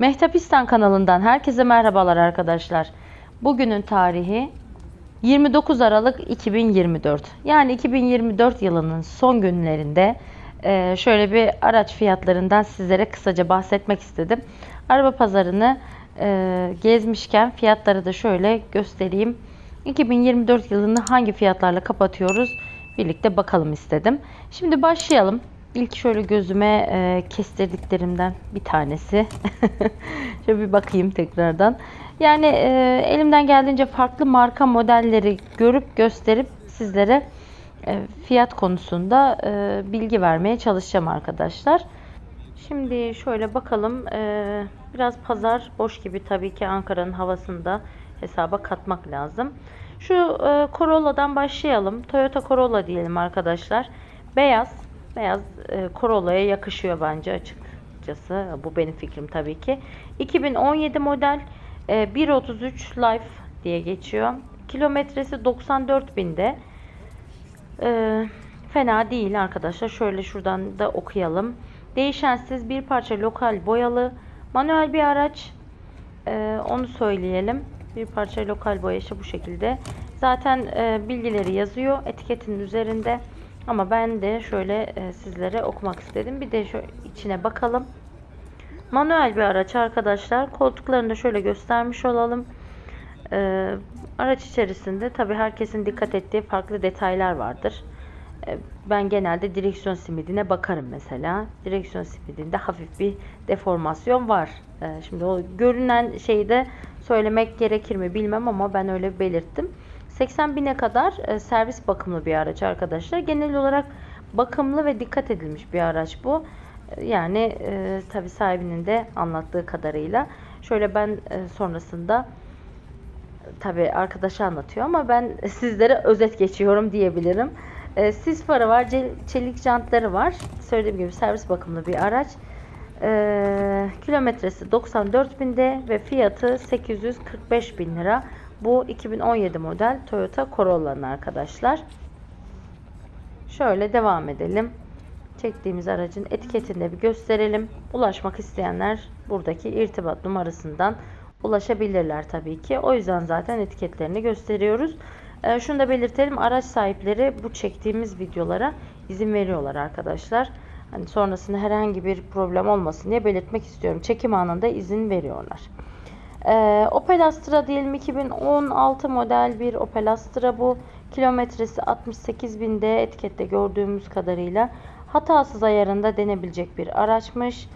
Mehtapistan kanalından herkese merhabalar arkadaşlar. Bugünün tarihi 29 Aralık 2024. Yani 2024 yılının son günlerinde e, şöyle bir araç fiyatlarından sizlere kısaca bahsetmek istedim. Araba pazarını e, gezmişken fiyatları da şöyle göstereyim. 2024 yılını hangi fiyatlarla kapatıyoruz birlikte bakalım istedim. Şimdi başlayalım. İlk şöyle gözüme e, kestirdiklerimden bir tanesi. şöyle bir bakayım tekrardan. Yani e, elimden geldiğince farklı marka modelleri görüp gösterip sizlere e, fiyat konusunda e, bilgi vermeye çalışacağım arkadaşlar. Şimdi şöyle bakalım. E, biraz pazar boş gibi tabii ki Ankara'nın havasında hesaba katmak lazım. Şu e, Corolla'dan başlayalım. Toyota Corolla diyelim arkadaşlar. Beyaz. Beyaz e, Corolla'ya yakışıyor bence açıkçası. Bu benim fikrim tabii ki. 2017 model e, 1.33 Life diye geçiyor. Kilometresi 94 binde. E, fena değil arkadaşlar. Şöyle şuradan da okuyalım. Değişensiz bir parça lokal boyalı. Manuel bir araç. E, onu söyleyelim. Bir parça lokal boya işte bu şekilde. Zaten e, bilgileri yazıyor etiketin üzerinde. Ama ben de şöyle e, sizlere okumak istedim. Bir de şu içine bakalım. Manuel bir araç arkadaşlar. Koltuklarını da şöyle göstermiş olalım. E, araç içerisinde tabi herkesin dikkat ettiği farklı detaylar vardır. E, ben genelde direksiyon simidine bakarım mesela. Direksiyon simidinde hafif bir deformasyon var. E, şimdi o görünen şeyi de söylemek gerekir mi bilmem ama ben öyle belirttim. 80 bine kadar e, servis bakımlı bir araç arkadaşlar. Genel olarak bakımlı ve dikkat edilmiş bir araç bu. E, yani e, tabi sahibinin de anlattığı kadarıyla. Şöyle ben e, sonrasında tabi arkadaşı anlatıyor ama ben sizlere özet geçiyorum diyebilirim. E, sis farı var, çelik jantları var. Söylediğim gibi servis bakımlı bir araç. E, kilometresi 94 binde ve fiyatı 845 bin lira. Bu 2017 model Toyota Corolla'nın arkadaşlar. Şöyle devam edelim. Çektiğimiz aracın etiketini de bir gösterelim. Ulaşmak isteyenler buradaki irtibat numarasından ulaşabilirler tabii ki. O yüzden zaten etiketlerini gösteriyoruz. Ee, şunu da belirtelim. Araç sahipleri bu çektiğimiz videolara izin veriyorlar arkadaşlar. Hani sonrasında herhangi bir problem olmasın diye belirtmek istiyorum. Çekim anında izin veriyorlar. Ee, Opel Astra diyelim 2016 model bir Opel Astra bu. Kilometresi 68 binde etikette gördüğümüz kadarıyla hatasız ayarında denebilecek bir araçmış.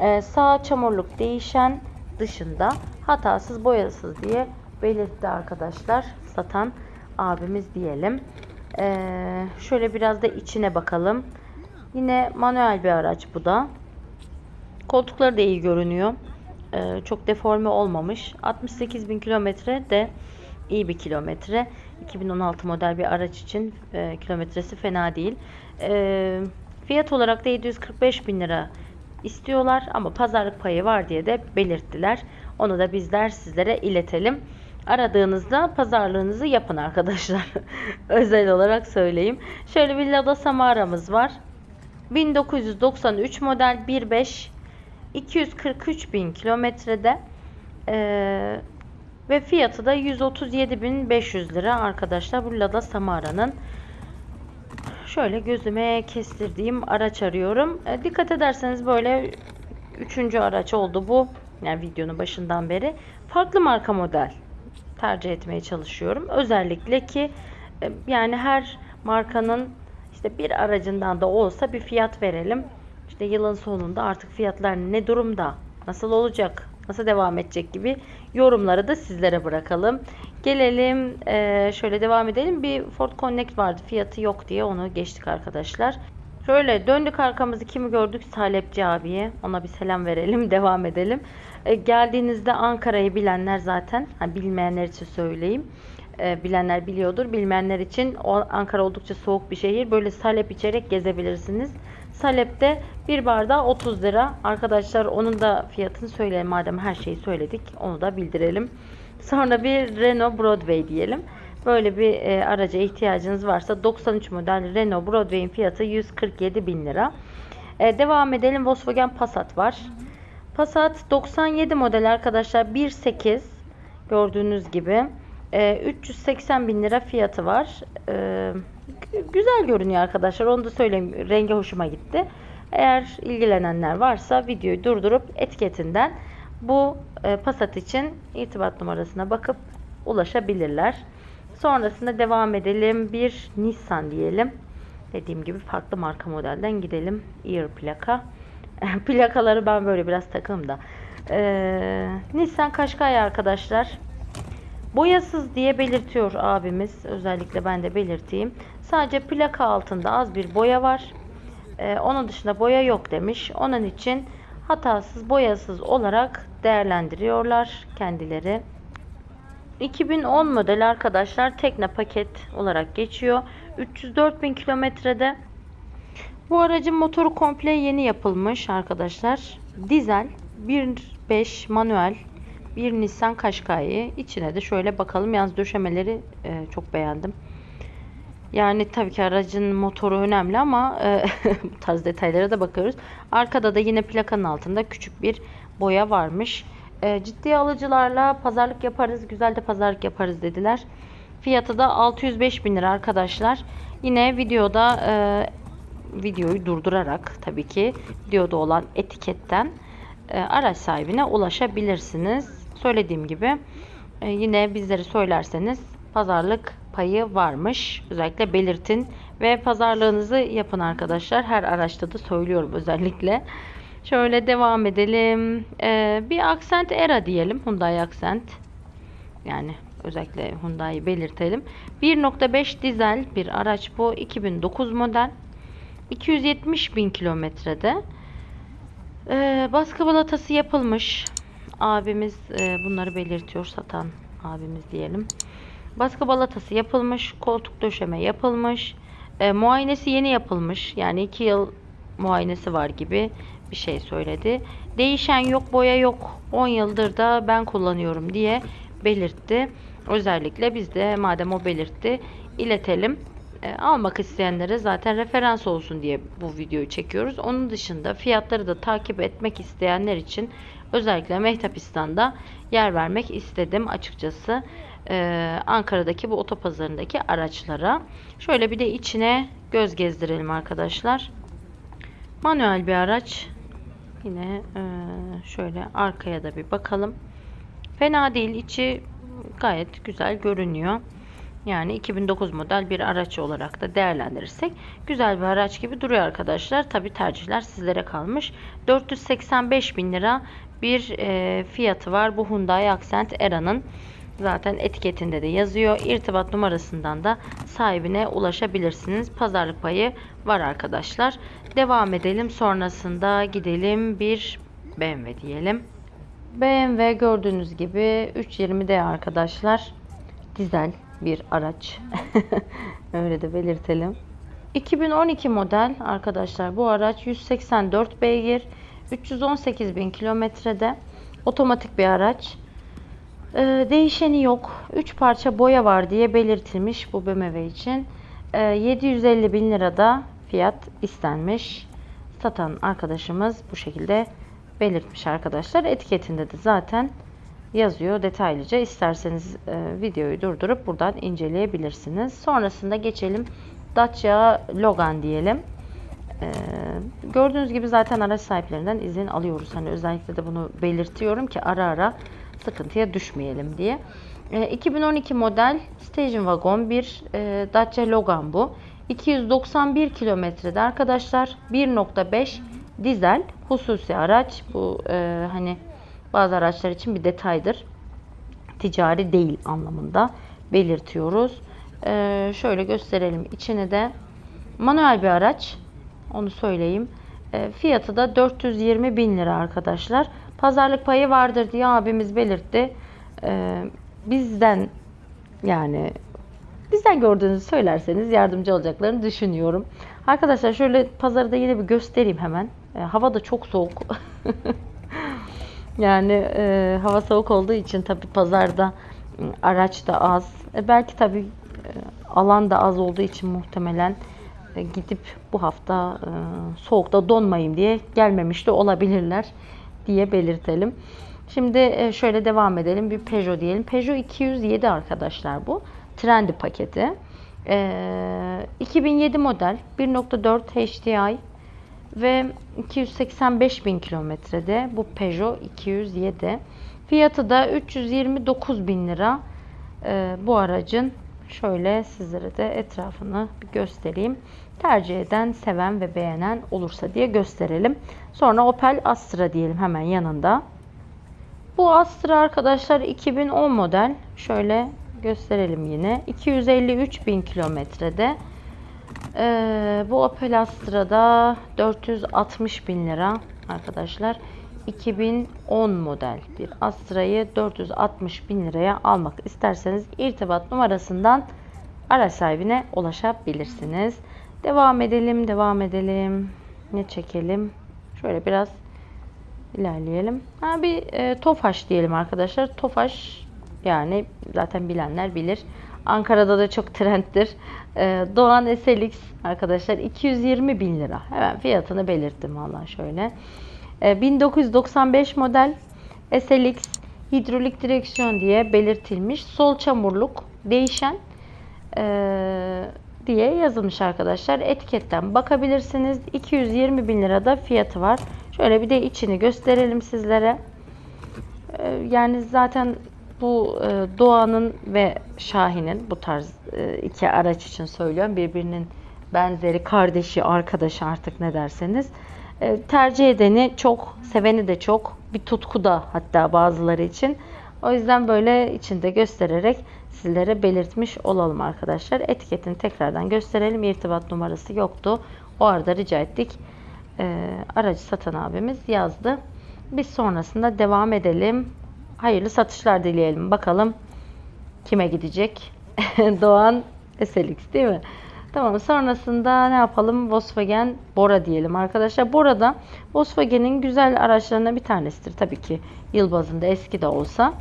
Ee, sağ çamurluk değişen dışında hatasız boyasız diye belirtti arkadaşlar satan abimiz diyelim. Ee, şöyle biraz da içine bakalım. Yine manuel bir araç bu da. Koltukları da iyi görünüyor. Ee, çok deforme olmamış. 68 bin kilometre de iyi bir kilometre. 2016 model bir araç için e, kilometresi fena değil. E, fiyat olarak da 745 bin lira istiyorlar ama pazarlık payı var diye de belirttiler. Onu da bizler sizlere iletelim. Aradığınızda pazarlığınızı yapın arkadaşlar. Özel olarak söyleyeyim. Şöyle bir Lada Samara'mız var. 1993 model 1.5 243 bin kilometrede ee, ve fiyatı da 137.500 lira. Arkadaşlar bu Lada Samara'nın şöyle gözüme kestirdiğim araç arıyorum. E, dikkat ederseniz böyle üçüncü araç oldu bu yani videonun başından beri. Farklı marka model tercih etmeye çalışıyorum. Özellikle ki e, yani her markanın işte bir aracından da olsa bir fiyat verelim işte yılın sonunda artık fiyatlar ne durumda, nasıl olacak, nasıl devam edecek gibi yorumları da sizlere bırakalım. Gelelim e, şöyle devam edelim. Bir Ford Connect vardı fiyatı yok diye onu geçtik arkadaşlar. Şöyle döndük arkamızı kimi gördük? Salepci abiye. Ona bir selam verelim. Devam edelim. E, geldiğinizde Ankara'yı bilenler zaten. Bilmeyenler için söyleyeyim. E, bilenler biliyordur. Bilmeyenler için Ankara oldukça soğuk bir şehir. Böyle salep içerek gezebilirsiniz. Salep'te bir bardağı 30 lira. Arkadaşlar onun da fiyatını söyleyelim madem her şeyi söyledik. Onu da bildirelim. Sonra bir Renault Broadway diyelim. Böyle bir e, araca ihtiyacınız varsa 93 model Renault Broadway'in fiyatı 147 bin lira. E, devam edelim. Volkswagen Passat var. Passat 97 model arkadaşlar 1.8 gördüğünüz gibi. Ee, 380 bin lira fiyatı var. Gü- güzel görünüyor arkadaşlar. Onu da söyleyeyim. Rengi hoşuma gitti. Eğer ilgilenenler varsa videoyu durdurup etiketinden bu e, Passat için irtibat numarasına bakıp ulaşabilirler. Sonrasında devam edelim. Bir Nissan diyelim. Dediğim gibi farklı marka modelden gidelim. Ear plaka. Plakaları ben böyle biraz takım da. Ee, Nissan Qashqai arkadaşlar. Boyasız diye belirtiyor abimiz. Özellikle ben de belirteyim. Sadece plaka altında az bir boya var. Ee, onun dışında boya yok demiş. Onun için hatasız boyasız olarak değerlendiriyorlar kendileri. 2010 model arkadaşlar tekne paket olarak geçiyor. 304 bin kilometrede. Bu aracın motoru komple yeni yapılmış arkadaşlar. Dizel 1.5 manuel bir Nissan Qashqai. İçine de şöyle bakalım. Yalnız döşemeleri e, çok beğendim. Yani tabii ki aracın motoru önemli ama e, bu tarz detaylara da bakıyoruz. Arkada da yine plakanın altında küçük bir boya varmış. E, ciddi alıcılarla pazarlık yaparız, güzel de pazarlık yaparız dediler. Fiyatı da 605 bin lira arkadaşlar. Yine videoda e, videoyu durdurarak tabii ki videoda olan etiketten e, araç sahibine ulaşabilirsiniz. Söylediğim gibi e, yine bizleri söylerseniz pazarlık payı varmış. Özellikle belirtin ve pazarlığınızı yapın arkadaşlar. Her araçta da söylüyorum özellikle. Şöyle devam edelim. E, bir Accent Era diyelim. Hyundai Accent. Yani özellikle Hyundai'yi belirtelim. 1.5 dizel bir araç bu. 2009 model. 270 bin kilometrede. Ee, baskı balatası yapılmış. Abimiz e, bunları belirtiyor. Satan abimiz diyelim. Baskı balatası yapılmış. Koltuk döşeme yapılmış. E, muayenesi yeni yapılmış. Yani 2 yıl muayenesi var gibi bir şey söyledi. Değişen yok, boya yok. 10 yıldır da ben kullanıyorum diye belirtti. Özellikle biz de madem o belirtti iletelim. E, almak isteyenlere zaten referans olsun diye bu videoyu çekiyoruz. Onun dışında fiyatları da takip etmek isteyenler için özellikle Mehtapistan'da yer vermek istedim açıkçası. E, Ankara'daki bu otopazarındaki araçlara. Şöyle bir de içine göz gezdirelim arkadaşlar. Manuel bir araç. Yine e, şöyle arkaya da bir bakalım. Fena değil. içi gayet güzel görünüyor. Yani 2009 model bir araç olarak da değerlendirirsek güzel bir araç gibi duruyor arkadaşlar. Tabi tercihler sizlere kalmış. 485 bin lira bir e, fiyatı var bu Hyundai Accent Era'nın. Zaten etiketinde de yazıyor. İrtibat numarasından da sahibine ulaşabilirsiniz. Pazarlık payı var arkadaşlar. Devam edelim. Sonrasında gidelim bir BMW diyelim. BMW gördüğünüz gibi 320D arkadaşlar. Dizel bir araç. Öyle de belirtelim. 2012 model arkadaşlar bu araç 184 beygir 318 bin kilometrede otomatik bir araç. Ee, değişeni yok. 3 parça boya var diye belirtilmiş bu BMW için. Ee, 750 bin lirada fiyat istenmiş. Satan arkadaşımız bu şekilde belirtmiş arkadaşlar. Etiketinde de zaten yazıyor detaylıca. İsterseniz e, videoyu durdurup buradan inceleyebilirsiniz. Sonrasında geçelim Dacia Logan diyelim. E, gördüğünüz gibi zaten araç sahiplerinden izin alıyoruz. Hani özellikle de bunu belirtiyorum ki ara ara sıkıntıya düşmeyelim diye. E, 2012 model Station Wagon bir e, Dacia Logan bu. 291 kilometrede arkadaşlar 1.5 dizel hususi araç. Bu e, hani bazı araçlar için bir detaydır. Ticari değil anlamında belirtiyoruz. Ee, şöyle gösterelim. İçini de manuel bir araç. Onu söyleyeyim. Ee, fiyatı da 420 bin lira arkadaşlar. Pazarlık payı vardır diye abimiz belirtti. Ee, bizden yani bizden gördüğünüzü söylerseniz yardımcı olacaklarını düşünüyorum. Arkadaşlar şöyle pazarı da yine bir göstereyim hemen. Ee, hava da çok soğuk. Yani e, hava soğuk olduğu için tabi pazarda e, araç da az. E, belki tabi e, alan da az olduğu için muhtemelen e, gidip bu hafta e, soğukta donmayayım diye gelmemiş de olabilirler. diye belirtelim. Şimdi e, şöyle devam edelim. Bir Peugeot diyelim. Peugeot 207 arkadaşlar bu. Trendi paketi. Ee, 2007 model 1.4 HDI ve 285 bin kilometrede bu Peugeot 207. Fiyatı da 329 bin lira. Bu aracın şöyle sizlere de etrafını bir göstereyim. Tercih eden, seven ve beğenen olursa diye gösterelim. Sonra Opel Astra diyelim hemen yanında. Bu Astra arkadaşlar 2010 model. Şöyle gösterelim yine. 253 bin kilometrede. Ee, bu Opel Astra'da 460 bin lira arkadaşlar. 2010 model bir Astra'yı 460 bin liraya almak isterseniz irtibat numarasından araç sahibine ulaşabilirsiniz. Devam edelim, devam edelim. Ne çekelim? Şöyle biraz ilerleyelim. Ha, bir e, Tofaş diyelim arkadaşlar. Tofaş yani zaten bilenler bilir. Ankara'da da çok trenddir. E, Doğan SLX arkadaşlar 220 bin lira. Hemen fiyatını belirttim valla şöyle. E, 1995 model SLX hidrolik direksiyon diye belirtilmiş. Sol çamurluk değişen e, diye yazılmış arkadaşlar. Etiketten bakabilirsiniz. 220 bin lirada fiyatı var. Şöyle bir de içini gösterelim sizlere. Ee, Yani zaten bu e, Doğan'ın ve Şahin'in bu tarz e, iki araç için söylüyorum. Birbirinin benzeri, kardeşi, arkadaşı artık ne derseniz. E, Tercih edeni çok, seveni de çok. Bir tutku da hatta bazıları için. O yüzden böyle içinde göstererek sizlere belirtmiş olalım arkadaşlar. Etiketini tekrardan gösterelim. İrtibat numarası yoktu. O arada rica ettik. E, aracı satan abimiz yazdı. Biz sonrasında devam edelim. Hayırlı satışlar dileyelim. Bakalım kime gidecek? Doğan SLX değil mi? Tamam sonrasında ne yapalım? Volkswagen Bora diyelim arkadaşlar. Bora da Volkswagen'in güzel araçlarından bir tanesidir. Tabii ki yıl bazında eski de olsa.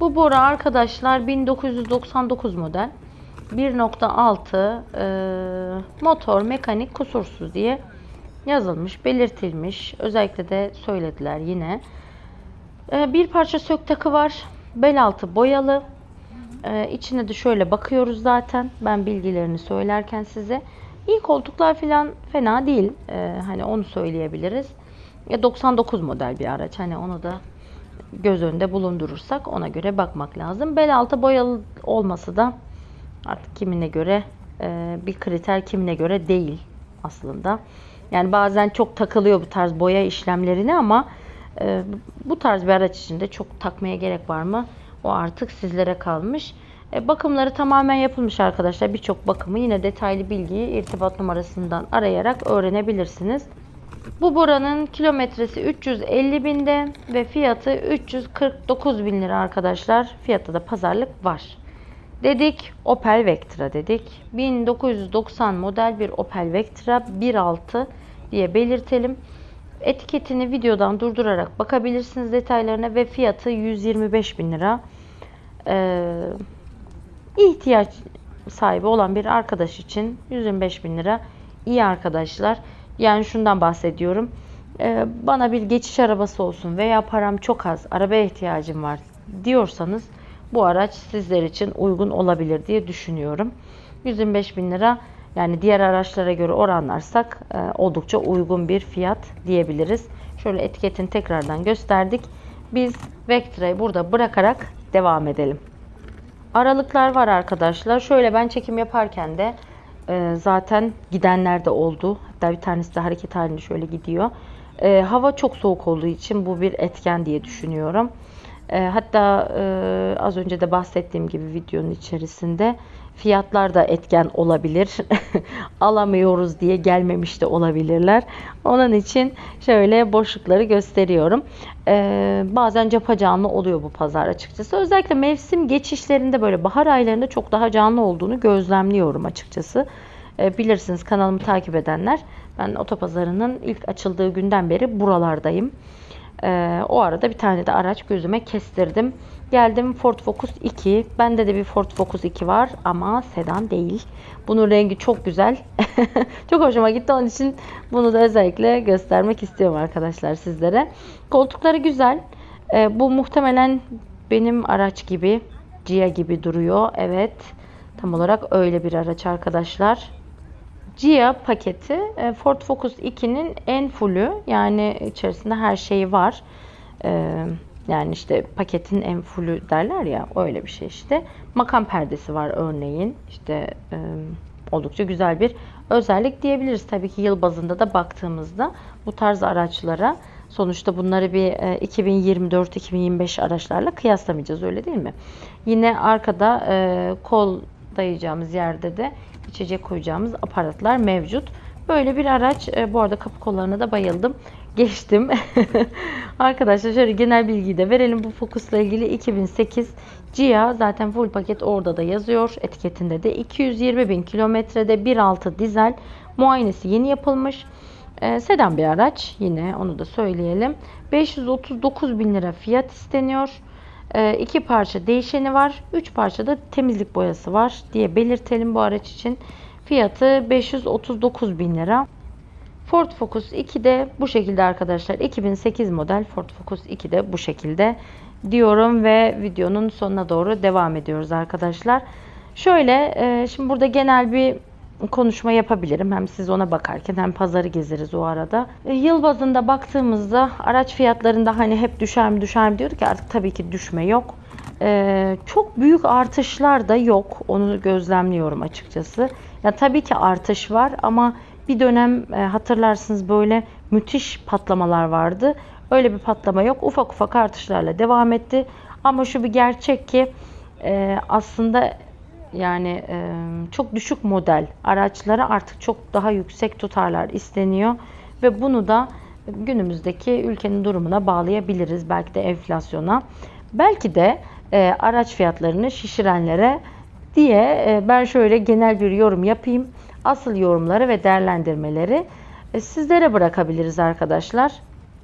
Bu Bora arkadaşlar 1999 model. 1.6 e, motor mekanik kusursuz diye yazılmış, belirtilmiş. Özellikle de söylediler yine. E, bir parça sök takı var. Bel altı boyalı. E, içine de şöyle bakıyoruz zaten. Ben bilgilerini söylerken size. İyi koltuklar falan fena değil. E, hani onu söyleyebiliriz. E, 99 model bir araç. Hani onu da göz önünde bulundurursak ona göre bakmak lazım. Bel altı boyalı olması da artık kimine göre e, bir kriter kimine göre değil aslında. Yani bazen çok takılıyor bu tarz boya işlemlerine ama e, bu tarz bir araç için de çok takmaya gerek var mı? O artık sizlere kalmış. E, bakımları tamamen yapılmış arkadaşlar. Birçok bakımı yine detaylı bilgiyi irtibat numarasından arayarak öğrenebilirsiniz. Bu boranın kilometresi 350 binde ve fiyatı 349 bin lira arkadaşlar. Fiyatta da pazarlık var. Dedik Opel Vectra dedik. 1990 model bir Opel Vectra 1.6 diye belirtelim. Etiketini videodan durdurarak bakabilirsiniz detaylarına ve fiyatı 125 bin lira. Ee, ihtiyaç sahibi olan bir arkadaş için 125 bin lira iyi arkadaşlar. Yani şundan bahsediyorum. Ee, bana bir geçiş arabası olsun veya param çok az, arabaya ihtiyacım var diyorsanız bu araç sizler için uygun olabilir diye düşünüyorum. 125 bin lira yani diğer araçlara göre oranlarsak e, oldukça uygun bir fiyat diyebiliriz. Şöyle etiketini tekrardan gösterdik. Biz Vectra'yı burada bırakarak devam edelim. Aralıklar var arkadaşlar. Şöyle ben çekim yaparken de e, zaten gidenler de oldu. Hatta bir tanesi de hareket halinde şöyle gidiyor. E, hava çok soğuk olduğu için bu bir etken diye düşünüyorum. E, hatta e, az önce de bahsettiğim gibi videonun içerisinde fiyatlar da etken olabilir. Alamıyoruz diye gelmemiş de olabilirler. Onun için şöyle boşlukları gösteriyorum. E, bazen cepha canlı oluyor bu pazar açıkçası. Özellikle mevsim geçişlerinde böyle bahar aylarında çok daha canlı olduğunu gözlemliyorum açıkçası. E, bilirsiniz kanalımı takip edenler. Ben otopazarının ilk açıldığı günden beri buralardayım. Ee, o arada bir tane de araç gözüme kestirdim. Geldim Ford Focus 2. Bende de bir Ford Focus 2 var ama sedan değil. Bunun rengi çok güzel. çok hoşuma gitti. Onun için bunu da özellikle göstermek istiyorum arkadaşlar sizlere. Koltukları güzel. Ee, bu muhtemelen benim araç gibi, Gia gibi duruyor. Evet. Tam olarak öyle bir araç arkadaşlar. Gia paketi e, Ford Focus 2'nin en fullü yani içerisinde her şeyi var. Ee, yani işte paketin en fullü derler ya öyle bir şey işte. Makam perdesi var örneğin. İşte e, oldukça güzel bir özellik diyebiliriz. Tabii ki yıl bazında da baktığımızda bu tarz araçlara sonuçta bunları bir e, 2024-2025 araçlarla kıyaslamayacağız öyle değil mi? Yine arkada e, kol dayayacağımız yerde de içecek koyacağımız aparatlar mevcut. Böyle bir araç. E, bu arada kapı kollarına da bayıldım. Geçtim. Arkadaşlar şöyle genel bilgiyi de verelim. Bu Focus'la ilgili 2008 Gia zaten full paket orada da yazıyor. Etiketinde de 220 bin kilometrede 1.6 dizel muayenesi yeni yapılmış. E, sedan bir araç. Yine onu da söyleyelim. 539 bin lira fiyat isteniyor. E, iki parça değişeni var. Üç parça da temizlik boyası var diye belirtelim bu araç için. Fiyatı 539 bin lira. Ford Focus 2 de bu şekilde arkadaşlar. 2008 model Ford Focus 2 de bu şekilde diyorum ve videonun sonuna doğru devam ediyoruz arkadaşlar. Şöyle e, şimdi burada genel bir konuşma yapabilirim. Hem siz ona bakarken hem pazarı gezeriz o arada. E, yıl bazında baktığımızda araç fiyatlarında hani hep düşer mi düşer mi diyorduk ki artık tabii ki düşme yok. E, çok büyük artışlar da yok. Onu gözlemliyorum açıkçası. Ya tabii ki artış var ama bir dönem e, hatırlarsınız böyle müthiş patlamalar vardı. Öyle bir patlama yok. Ufak ufak artışlarla devam etti. Ama şu bir gerçek ki e, aslında yani e, çok düşük model araçlara artık çok daha yüksek tutarlar isteniyor ve bunu da günümüzdeki ülkenin durumuna bağlayabiliriz belki de enflasyona. Belki de e, araç fiyatlarını şişirenlere diye e, ben şöyle genel bir yorum yapayım. Asıl yorumları ve değerlendirmeleri e, sizlere bırakabiliriz arkadaşlar.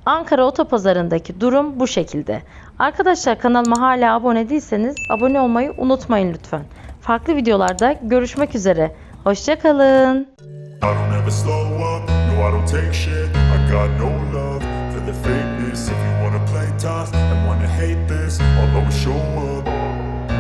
Ankara Otopazarı'ndaki durum bu şekilde. Arkadaşlar kanalıma hala abone değilseniz abone olmayı unutmayın lütfen. Farklı videolarda görüşmek üzere. Hoşçakalın. I'll always